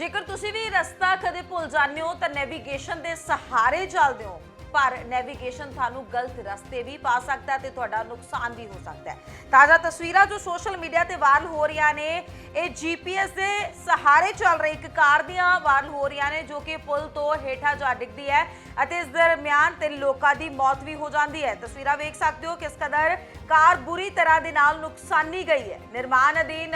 ਜੇਕਰ ਤੁਸੀਂ ਵੀ ਰਸਤਾ ਕਦੇ ਭੁੱਲ ਜਾਂਦੇ ਹੋ, ਤਾਂ ਨੈਵੀਗੇਸ਼ਨ ਦੇ ਸਹਾਰੇ ਚੱਲਦੇ ਹੋ। ਪਰ ਨੈਵੀਗੇਸ਼ਨ ਤੁਹਾਨੂੰ ਗਲਤ ਰਸਤੇ ਵੀ ਪਾ ਸਕਦਾ ਹੈ ਤੇ ਤੁਹਾਡਾ ਨੁਕਸਾਨ ਵੀ ਹੋ ਸਕਦਾ ਹੈ। ਤਾਜ਼ਾ ਤਸਵੀਰਾਂ ਜੋ ਸੋਸ਼ਲ ਮੀਡੀਆ ਤੇ ਵਾਇਰਲ ਹੋ ਰਹੀਆਂ ਨੇ ਇਹ ਜੀਪੀਐਸ ਦੇ ਸਹਾਰੇ ਚੱਲ ਰਹੀ ਇੱਕ ਕਾਰ ਦੀਆਂ ਵਾਇਰਲ ਹੋ ਰਹੀਆਂ ਨੇ ਜੋ ਕਿ ਪੁਲ ਤੋਂ ਹੇਠਾਂ ਜਾ ਡਿੱਗਦੀ ਹੈ ਅਤੇ ਇਸ ਦਰਮਿਆਨ ਤਿੰਨ ਲੋਕਾਂ ਦੀ ਮੌਤ ਵੀ ਹੋ ਜਾਂਦੀ ਹੈ। ਤਸਵੀਰਾਂ ਵੇਖ ਸਕਦੇ ਹੋ ਕਿਸ ਕਦਰ ਕਾਰ ਬੁਰੀ ਤਰ੍ਹਾਂ ਦੇ ਨਾਲ ਨੁਕਸਾਨੀ ਗਈ ਹੈ। ਨਿਰਮਾਣ ਅਧੀਨ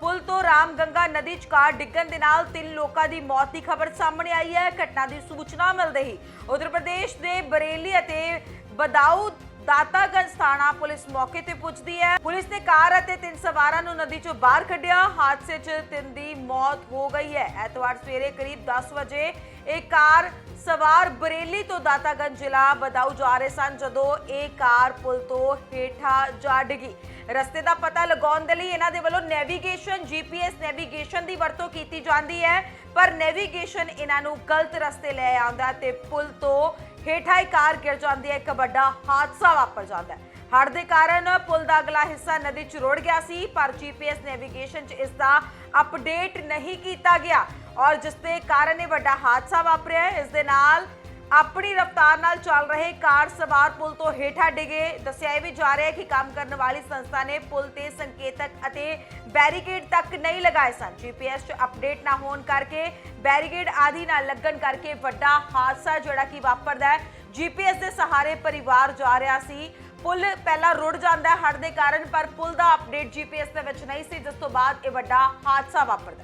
ਪੁਲ ਤੋਂ ਰਾਮਗੰਗਾ ਨਦੀ 'ਚ ਕਾਰ ਡਿੱਗਣ ਦੇ ਨਾਲ ਤਿੰਨ ਲੋਕਾਂ ਦੀ ਮੌਤ ਦੀ ਖਬਰ ਸਾਹਮਣੇ ਆਈ ਹੈ। ਘਟਨਾ ਦੀ ਸੂਚਨਾ ਮਿਲਦੇ ਹੀ ਉੱਤਰ ਪ੍ਰਦੇਸ਼ ਦੇ ਬਰੇਲੀ ਅਤੇ ਬਦਾਊ ਦਾਤਾਗੰਜ ਥਾਣਾ ਪੁਲਿਸ ਮੌਕੇ ਤੇ ਪੁੱਜਦੀ ਹੈ। ਪੁਲਿਸ ਨੇ ਕਾਰ ਅਤੇ ਤਿੰਨ ਸਵਾਰਾਂ ਨੂੰ ਨਦੀ 'ਚੋਂ ਬਾਹਰ ਕੱਢਿਆ। ਹਾਦਸੇ 'ਚ ਤਿੰਨ ਦੀ ਮੌਤ ਹੋ ਗਈ ਹੈ। ਐਤਵਾਰ ਸਵੇਰੇ ਕਰੀਬ 10 ਵਜੇ ਇਹ ਕਾਰ ਸਵਾਰ ਬਰੇਲੀ ਤੋਂ ਦਾਤਾਗੰਜ ਜ਼ਿਲ੍ਹਾ ਬਦਾਊ ਜਾ ਰਹੇ ਸਨ, ਜਦੋਂ ਇਹ ਕਾਰ ਪੁਲ ਤੋਂ ਹੇਠਾਂ ਜਾ ਡਿੱਗੀ। ਰਸਤੇ ਦਾ ਪਤਾ ਲਗਾਉਣ ਦੇ ਲਈ ਇਹਨਾਂ ਦੇ ਵੱਲੋਂ ਨੈਵੀਗੇਸ਼ਨ ਜੀਪੀਐਸ ਨੈਵੀਗੇਸ਼ਨ ਦੀ ਵਰਤੋਂ ਕੀਤੀ ਜਾਂਦੀ ਹੈ, ਪਰ ਨੈਵੀਗੇਸ਼ਨ ਇਹਨਾਂ ਨੂੰ ਗਲਤ ਰਸਤੇ ਲੈ ਆਉਂਦਾ ਤੇ ਪੁਲ ਤੋਂ ਹੇਠਾਂ ਹੀ ਕਾਰ ਗਿਰ ਜਾਂਦੀ ਹੈ, ਇੱਕ ਵੱਡਾ ਹਾਦਸਾ ਵਾਪਰ ਜਾਂਦਾ ਹੈ। ਹੜ੍ਹ ਦੇ ਕਾਰਨ ਪੁਲ ਦਾ ਅਗਲਾ ਹਿੱਸਾ ਨਦੀ 'ਚ ਰੁੜ ਗਿਆ ਸੀ, ਪਰ ਜੀਪੀਐਸ ਨੈਵੀਗੇਸ਼ਨ 'ਚ ਇਸ ਦਾ ਅਪਡੇਟ ਨਹੀਂ ਕੀਤਾ ਗਿਆ। ਔਰ ਜਿਸ ਦੇ ਕਾਰਨ ਇਹ ਵੱਡਾ ਹਾਦਸਾ ਵਾਪਰਿਆ ਹੈ, ਇਸ ਦੇ ਨਾਲ ਆਪਣੀ ਰਫ਼ਤਾਰ ਨਾਲ ਚੱਲ ਰਹੇ ਕਾਰ ਸਵਾਰ ਪੁਲ ਤੋਂ ਹੇਠਾਂ ਡਿਗੇ। ਦੱਸਿਆ ਇਹ ਵੀ ਜਾ ਰਿਹਾ ਹੈ ਕਿ ਕੰਮ ਕਰਨ ਵਾਲੀ ਸੰਸਥਾ ਨੇ ਪੁਲ ਤੇ ਸੰਕੇਤਕ ਅਤੇ ਬੈਰੀਕੇਡ ਤੱਕ ਨਹੀਂ ਲਗਾਏ ਸਨ। ਜੀਪੀਐਸ 'ਚ ਅਪਡੇਟ ਨਾ ਹੋਣ ਕਰਕੇ ਬੈਰੀਕੇਡ ਆਦਿ ਨਾ ਲੱਗਣ ਕਰਕੇ ਵੱਡਾ ਹਾਦਸਾ ਜਿਹੜਾ ਕਿ ਵਾਪਰਦਾ ਹੈ। ਜੀਪੀਐਸ ਦੇ ਸਹਾਰੇ ਪਰਿਵਾਰ ਜਾ ਰਿਹਾ ਸੀ। ਪੁਲ ਪਹਿਲਾਂ ਰੁੜ ਜਾਂਦਾ ਹੈ ਹੜ੍ਹ ਦੇ ਕਾਰਨ, ਪਰ ਪੁਲ ਦਾ ਅਪਡੇਟ ਜੀਪੀਐਸ ਦੇ ਵਿੱਚ ਨਹੀਂ ਸੀ, ਜਿਸ ਤੋਂ ਬਾਅਦ ਇਹ ਵੱਡਾ ਹਾਦਸਾ ਵਾਪਰਦਾ